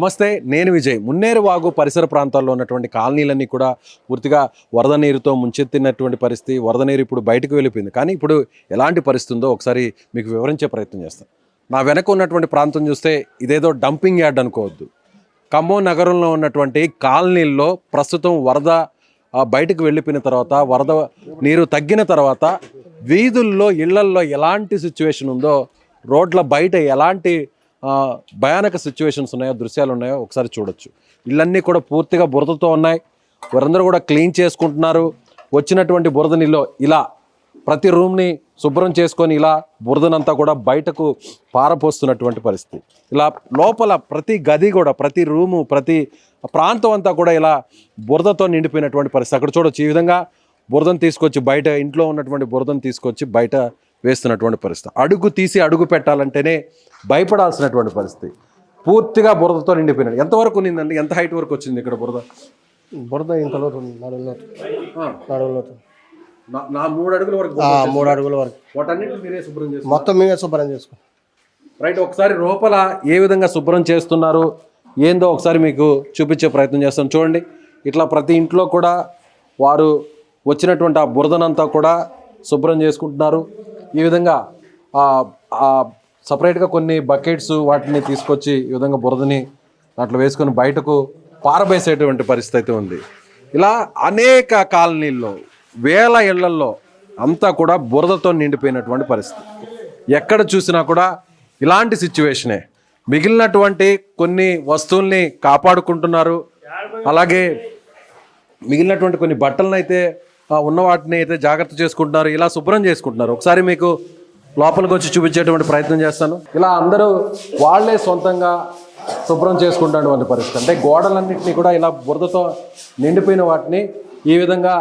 నమస్తే నేను విజయ్. మున్నేరు వాగు పరిసర ప్రాంతాల్లో ఉన్నటువంటి కాలనీలన్నీ కూడా పూర్తిగా వరద నీరుతో ముంచెత్తినటువంటి పరిస్థితి వరద నీరు ఇప్పుడు బయటకు వెళ్ళిపోయింది. కానీ ఇప్పుడు ఎలాంటి పరిస్థితి ఉందో ఒకసారి మీకు వివరించే ప్రయత్నం చేస్తాను. నా వెనక ఉన్నటువంటి ప్రాంతం చూస్తే ఇదేదో డంపింగ్ యార్డ్ అనుకోవద్దు. ఖమ్మం నగరంలో ఉన్నటువంటి కాలనీల్లో ప్రస్తుతం వరద బయటకు వెళ్ళిపోయిన తర్వాత వరద నీరు తగ్గిన తర్వాత వీధుల్లో ఇళ్ళల్లో ఎలాంటి సిచ్యువేషన్ ఉందో రోడ్ల బయట ఎలాంటి భయానక సిచ్యువేషన్స్ ఉన్నాయో దృశ్యాలు ఉన్నాయో ఒకసారి చూడొచ్చు. ఇళ్ళన్నీ కూడా పూర్తిగా బురదతో ఉన్నాయి. వారందరూ కూడా క్లీన్ చేసుకుంటున్నారు. వచ్చినటువంటి బురద నీళ్ళు ఇలా ప్రతి రూమ్ని శుభ్రం చేసుకొని ఇలా బురదనంతా కూడా బయటకు పారపోస్తున్నటువంటి పరిస్థితి. ఇలా లోపల ప్రతి గది కూడా ప్రతి రూము ప్రతి ప్రాంతం అంతా కూడా ఇలా బురదతో నిండిపోయినటువంటి పరిస్థితి. అక్కడ చూడొచ్చు ఈ విధంగా బురదను తీసుకొచ్చి బయట ఇంట్లో ఉన్నటువంటి బురదను తీసుకొచ్చి బయట వేస్తున్నటువంటి పరిస్థితి. అడుగు తీసి అడుగు పెట్టాలంటేనే భయపడాల్సినటువంటి పరిస్థితి. పూర్తిగా బురదతో నిండిపోయినట్టు ఎంతవరకు ఉన్నిందండి? ఎంత హైట్ వరకు వచ్చింది ఇక్కడ బురద? బురద ఇంత లోతు ఉంది. నడుము లోతు. నడుము లోతు. నా- మూడు అడుగుల వరకు మూడు అడుగుల వరకు. వాటన్నిటిని మీరే శుభ్రం మొత్తం మేమే శుభ్రం చేసుకో. రైట్ ఒకసారి లోపల ఏ విధంగా శుభ్రం చేస్తున్నారు? ఏందో ఒకసారి మీకు చూపించే ప్రయత్నం చేస్తాను. చూడండి. ఇట్లా ప్రతి ఇంట్లో కూడా వారు వచ్చినటువంటి ఆ బురదనంతా కూడా శుభ్రం చేసుకుంటున్నారు. ఈ విధంగా సపరేట్గా కొన్ని బకెట్స్ వాటిని తీసుకొచ్చి ఈ విధంగా బురదని దాంట్లో వేసుకొని బయటకు పారబేసేటువంటి పరిస్థితి అయితే ఉంది. ఇలా అనేక కాలనీల్లో వేల ఇళ్ళల్లో అంతా కూడా బురదతో నిండిపోయినటువంటి పరిస్థితి. ఎక్కడ చూసినా కూడా ఇలాంటి సిచ్యువేషనే. మిగిలినటువంటి కొన్ని వస్తువుల్ని కాపాడుకుంటున్నారు. అలాగే మిగిలినటువంటి కొన్ని బట్టలను అయితే ఉన్న వాటిని అయితే జాగ్రత్త చేసుకుంటున్నారు ఇలా శుభ్రం చేసుకుంటున్నారు. ఒకసారి మీకు లోపలికి వచ్చి చూపించేటువంటి ప్రయత్నం చేస్తాను. ఇలా అందరూ వాళ్ళే సొంతంగా శుభ్రం చేసుకుంటున్నటువంటి పరిస్థితి. అంటే గోడలన్నింటినీ కూడా ఇలా బురదతో నిండిపోయిన వాటిని ఈ విధంగా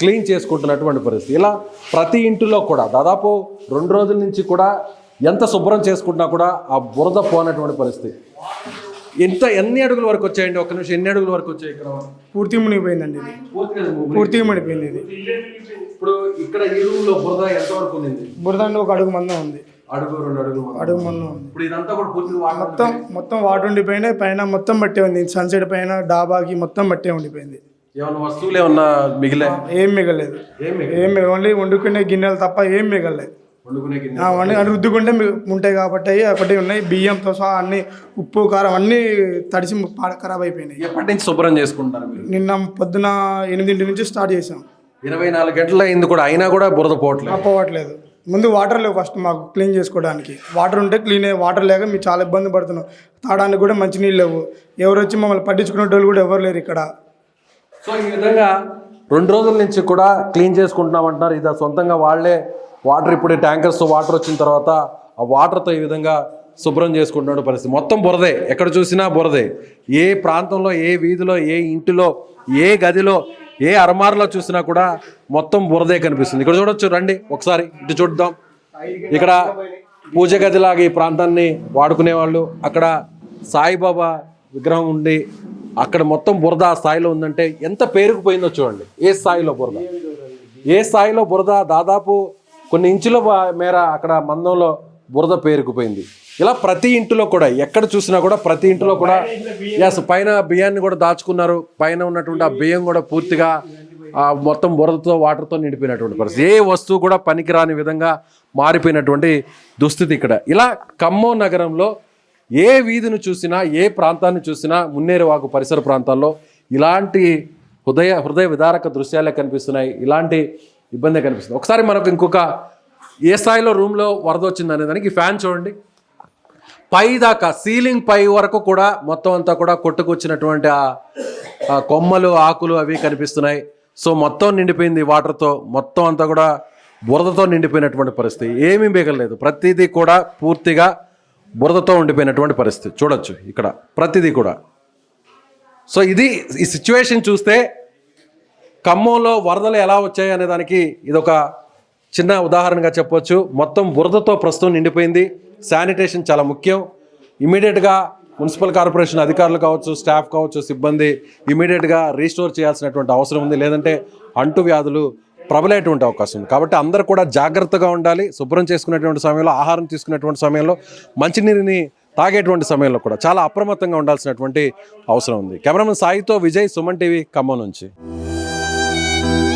క్లీన్ చేసుకుంటున్నటువంటి పరిస్థితి. ఇలా ప్రతి ఇంటిలో కూడా దాదాపు రెండు రోజుల నుంచి కూడా ఎంత శుభ్రం చేసుకుంటున్నా కూడా ఆ బురద పోనటువంటి పరిస్థితి. ఎంత ఎన్ని అడుగుల వరకు వచ్చాయండి? ఒక్క నిమిషం ఎన్ని అడుగుల వరకు వచ్చాయి ఇక్కడ? పూర్తి మునిగిపోయిందండి ఇది. పూర్తిగా మునిగిపోయింది. ఇది. ఇప్పుడు ఇక్కడ ఈ రూమ్లో బురద ఎంత వరకు ఉంది బురద అంటే ఒక అడుగు మందం ఉంది. అడుగు రెండు మాత్రం. అడుగు మందం ఉంది. ఇప్పుడు ఇదంతా కూడా పూర్తిగా వాటర్ మొత్తం మొత్తం వాటర్ ఉండిపోయినాయి పైన మొత్తం బట్టే ఉంది. సన్సెట్ పైన డాబాకి మొత్తం బట్టే ఉండిపోయింది. ఏమన్నా వస్తువులు ఏమన్నా మిగిలే? ఏం మిగలేదు. ఏం ఏం మిగ ఓన్లీ వండుకునే గిన్నెలు తప్ప ఏం మిగలేదు. వండి అన్ని రుద్దుకుంటే ఉంటాయి కాబట్టి ఒకటి ఉన్నాయి. బియ్యంతో సహా అన్ని ఉప్పు కారం అన్నీ తడిసి పాడ- ఖరాబ్ అయిపోయినాయి. ఎప్పటి నుంచి శుభ్రం చేసుకుంటారు మీరు? నిన్న పొద్దున ఎనిమిదింటి నుంచి స్టార్ట్ చేసాం ఇరవై నాలుగు గంటల అయింది కూడా అయినా కూడా బురద పోవట్లేదు. పోవట్లేదు. ముందు వాటర్ లేవు ఫస్ట్ మాకు క్లీన్ చేసుకోవడానికి. వాటర్ ఉంటే క్లీన్ అయ్యే వాటర్ లేక మేము చాలా ఇబ్బంది పడుతున్నాం. తాగడానికి కూడా మంచి నీళ్ళు లేవు. ఎవరు వచ్చి మమ్మల్ని పట్టించుకునే వాళ్ళు కూడా ఎవరు లేరు ఇక్కడ. సో ఈ విధంగా రెండు రోజుల నుంచి కూడా క్లీన్ చేసుకుంటున్నాం అంటున్నారు. ఇది సొంతంగా వాళ్ళే వాటర్ ఇప్పుడు ట్యాంకర్స్ వాటర్ వచ్చిన తర్వాత ఆ వాటర్తో ఈ విధంగా శుభ్రం చేసుకుంటున్నాడు పరిస్థితి. మొత్తం బురదే. ఎక్కడ చూసినా బురదే. ఏ ప్రాంతంలో ఏ వీధిలో ఏ ఇంటిలో ఏ గదిలో ఏ అరమారులో చూసినా కూడా మొత్తం బురదే కనిపిస్తుంది. ఇక్కడ చూడొచ్చు రండి. ఒకసారి ఇటు చూద్దాం. ఇక్కడ పూజ గదిలాగా ఈ ప్రాంతాన్ని వాడుకునే వాళ్ళు అక్కడ సాయిబాబా విగ్రహం ఉండి అక్కడ మొత్తం బురద ఆ స్థాయిలో ఉందంటే ఎంత పేరుకుపోయిందో చూడండి. ఏ స్థాయిలో బురద? ఏ స్థాయిలో బురద? దాదాపు కొన్ని ఇంచుల మేర అక్కడ మందంలో బురద పేరుకుపోయింది. ఇలా ప్రతి ఇంటిలో కూడా ఎక్కడ చూసినా కూడా ప్రతి ఇంటిలో కూడా ఎస్ పైన బియ్యాన్ని కూడా దాచుకున్నారు. పైన ఉన్నటువంటి ఆ బియ్యం కూడా పూర్తిగా ఆ మొత్తం బురదతో వాటర్తో నిండిపోయినటువంటి పరిస్థితి. ఏ వస్తువు కూడా పనికిరాని విధంగా మారిపోయినటువంటి దుస్థితి ఇక్కడ. ఇలా ఖమ్మం నగరంలో ఏ వీధిని చూసినా ఏ ప్రాంతాన్ని చూసినా మున్నేరువాకు పరిసర ప్రాంతాల్లో ఇలాంటి హృదయ హృదయ విదారక దృశ్యాలే కనిపిస్తున్నాయి. ఇలాంటి ఇబ్బంది కనిపిస్తుంది. ఒకసారి మనకు ఇంకొక ఏ స్థాయిలో రూమ్లో వరద వచ్చింది అనే దానికి ఫ్యాన్ చూడండి. పై దాకా సీలింగ్ పై వరకు కూడా మొత్తం అంతా కూడా కొట్టుకొచ్చినటువంటి ఆ ఆ కొమ్మలు ఆకులు అవి కనిపిస్తున్నాయి. సో మొత్తం నిండిపోయింది వాటర్తో మొత్తం అంతా కూడా బురదతో నిండిపోయినటువంటి పరిస్థితి. ఏమీ మిగలలేదు. ప్రతిదీ కూడా పూర్తిగా బురదతో ఉండిపోయినటువంటి పరిస్థితి. చూడొచ్చు ఇక్కడ. ప్రతిదీ కూడా. సో ఇది ఈ సిచ్యువేషన్ చూస్తే ఖమ్మంలో వరదలు ఎలా వచ్చాయి అనే దానికి ఇది ఒక చిన్న ఉదాహరణగా చెప్పొచ్చు. మొత్తం బురదతో ప్రస్తుతం నిండిపోయింది. శానిటేషన్ చాలా ముఖ్యం. ఇమీడియట్గా మున్సిపల్ కార్పొరేషన్ అధికారులు కావచ్చు స్టాఫ్ కావచ్చు సిబ్బంది ఇమీడియట్గా రీస్టోర్ చేయాల్సినటువంటి అవసరం ఉంది. లేదంటే అంటువ్యాధులు ప్రబలేటువంటి అవకాశం ఉంది. కాబట్టి అందరూ కూడా జాగ్రత్తగా ఉండాలి. శుభ్రం చేసుకునేటువంటి సమయంలో ఆహారం తీసుకునేటువంటి సమయంలో మంచినీరుని తాగేటువంటి సమయంలో కూడా చాలా అప్రమత్తంగా ఉండాల్సినటువంటి అవసరం ఉంది. కెమెరామెన్ సాయితో విజయ్ సుమన్ టీవీ ఖమ్మం నుంచి. thank you